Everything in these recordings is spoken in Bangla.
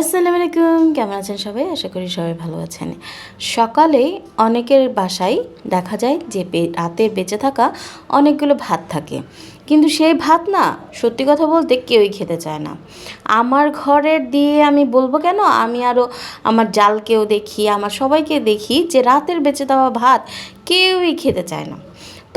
আসসালামু আলাইকুম কেমন আছেন সবাই? আশা করি সবাই ভালো আছেন। সকালে অনেকের বাসায় দেখা যায় যে রাতের বেঁচে থাকা অনেকগুলো ভাত থাকে। কিন্তু সেই ভাত না, সত্যি কথা বলতে কেউই খেতে চায় না। আমার ঘরের দিয়ে আমি বলব কেন? আমি আরও আমার জালকেও দেখি, আমার সবাইকে দেখি যে রাতের বেঁচে দেওয়া ভাত কেউই খেতে চায় না।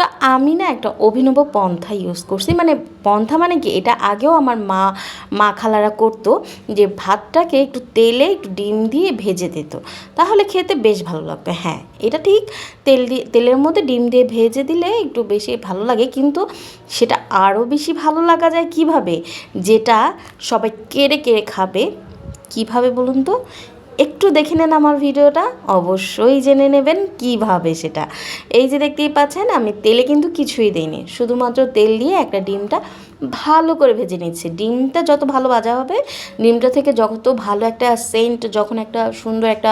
তো আমি না একটা অভিনব পন্থা ইউজ করছি। মানে পন্থা মানে কি? এটা আগেও আমার মা মা খালারা করতো যে ভাতটাকে একটু তেলে একটু ডিম দিয়ে ভেজে দিত। তাহলে খেতে বেশ ভালো লাগবে। হ্যাঁ এটা ঠিক। তেল দিয়ে তেলের মধ্যে ডিম দিয়ে ভেজে দিলে একটু বেশি ভালো লাগে। কিন্তু সেটা আরও বেশি ভালো লাগা যায় কীভাবে? যেটা সবাই কেড়ে কেড়ে খাবে। কীভাবে বলুন তো? একটু দেখে নেন আমার ভিডিওটা, অবশ্যই জেনে নেবেন কীভাবে সেটা। এই যে দেখতেই পাচ্ছেন, আমি তেলে কিন্তু কিছুই দিইনি। শুধুমাত্র তেল দিয়ে একটা ডিমটা ভালো করে ভেজে নিচ্ছি। ডিমটা যত ভালো ভাজা হবে, ডিমটা থেকে যত ভালো একটা সেন্ট যখন একটা সুন্দর একটা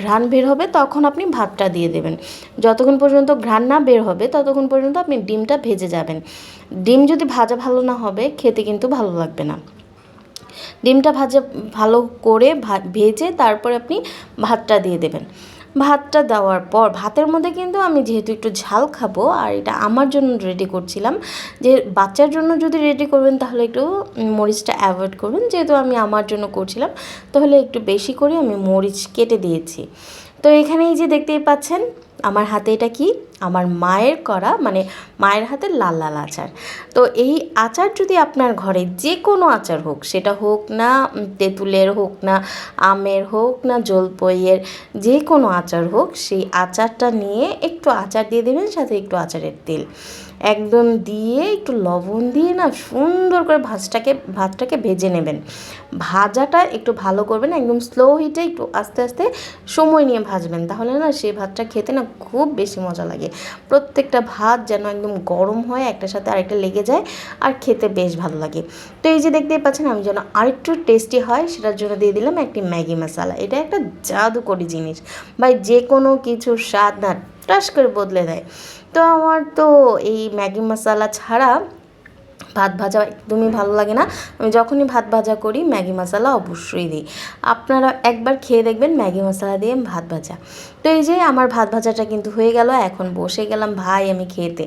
ঘ্রাণ বের হবে, তখন আপনি ভাতটা দিয়ে দেবেন। যতক্ষণ পর্যন্ত ঘ্রাণ না বের হবে, ততক্ষণ পর্যন্ত আপনি ডিমটা ভেজে যাবেন। ডিম যদি ভাজা ভালো না হবে, খেতে কিন্তু ভালো লাগবে না। ডিমটা ভাজা ভালো করে ভেজে তারপরে আপনি ভাতটা দিয়ে দেবেন। ভাতটা দেওয়ার পর, ভাতের মধ্যে কিন্তু আমি যেহেতু একটু ঝাল খাব, আর এটা আমার জন্য রেডি করছিলাম, যে বাচ্চার জন্য যদি রেডি করবেন তাহলে একটু মরিচটা অ্যাভয়েড করবেন, যেহেতু আমি আমার জন্য করছিলাম, তাহলে একটু বেশি করে আমি মরিচ কেটে দিয়েছি। তো এখানেই যে দেখতেই পাচ্ছেন, আমার হাতে এটা কি? আমার মায়ের করা মানে মায়ের হাতে লাল লাল আচার। তো এই আচার যদি আপনার ঘরে যে কোনো আচার হোক, সেটা হোক না তেঁতুলের হোক না, আমের হোক না, জলপইয়ের যে কোনো আচার হোক, সেই আচারটা নিয়ে একটু আচার দিয়ে দেবেন, সাথে একটু আচারের তেল। একদম দিয়ে একটু লবণ দিয়ে না সুন্দর করে ভাজটাকে ভাতটাকে ভেজে নেবেন। ভাজাটা একটু ভালো করবেন, একদম স্লো হিটে একটু আস্তে আস্তে সময় নিয়ে ভাজবেন। তাহলে না সেই ভাতটা খেতে না খুব বেশি মজা লাগে। প্রত্যেকটা ভাত যেন একদম গরম হয়, একটার সাথে আরেকটা লেগে যায় আর খেতে বেশ ভালো লাগে। তো এই যে দেখতেই পাচ্ছেন, আমি যেন আরেকটু টেস্টি হয়, সেটার জন্য দিয়ে দিলাম একটি ম্যাগি মশালা। এটা একটা জাদুকরি জিনিস। ভাই যে কোনো কিছুর স্বাদ না টাস করে বদলে দেয়। তো আমার তো এই ম্যাগি মশলা ছাড়া ভাত ভাজা একদমই ভালো লাগে না। আমি যখনই ভাত ভাজা করি, ম্যাগি মশলা অবশ্যই দিই। আপনারা একবার খেয়ে দেখবেন ম্যাগি মশলা দিয়ে ভাত ভাজা। তো এই যে আমার ভাত ভাজাটা কিন্তু হয়ে গেল, এখন বসে গেলাম ভাই আমি খেতে।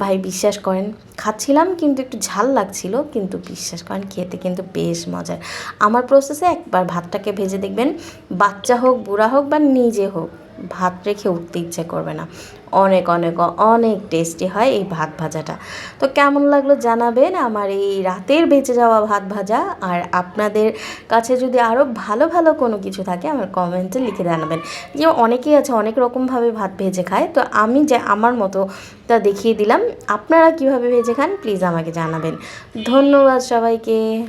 ভাই বিশ্বাস করেন, খাচ্ছিলাম কিন্তু একটু ঝাল লাগছিল, কিন্তু বিশ্বাস করেন খেতে কিন্তু বেশ মজার। আমার প্রসেসে একবার ভাতটাকে ভেজে দেখবেন, বাচ্চা হোক, বুড়া হোক বা নিজে হোক। ভাত রেখে উঠতে ইচ্ছে করবে না। অনেক অনেক অনেক টেস্টি হয় এই ভাত ভাজাটা। তো কেমন লাগল জানাবেন আমার এই রাতের বেঁচে যাওয়া ভাত ভাজা। আর আপনাদের কাছে যদি আরও ভালো ভালো কোনো কিছু থাকে আমার কমেন্টে লিখে জানাবেন। যে অনেকেই আছে অনেক রকমভাবে ভাত ভেজে খায়। তো আমি যে আমার মতো তা দেখিয়ে দিলাম। আপনারা কীভাবে ভেজে খান প্লিজ আমাকে জানাবেন। ধন্যবাদ সবাইকে।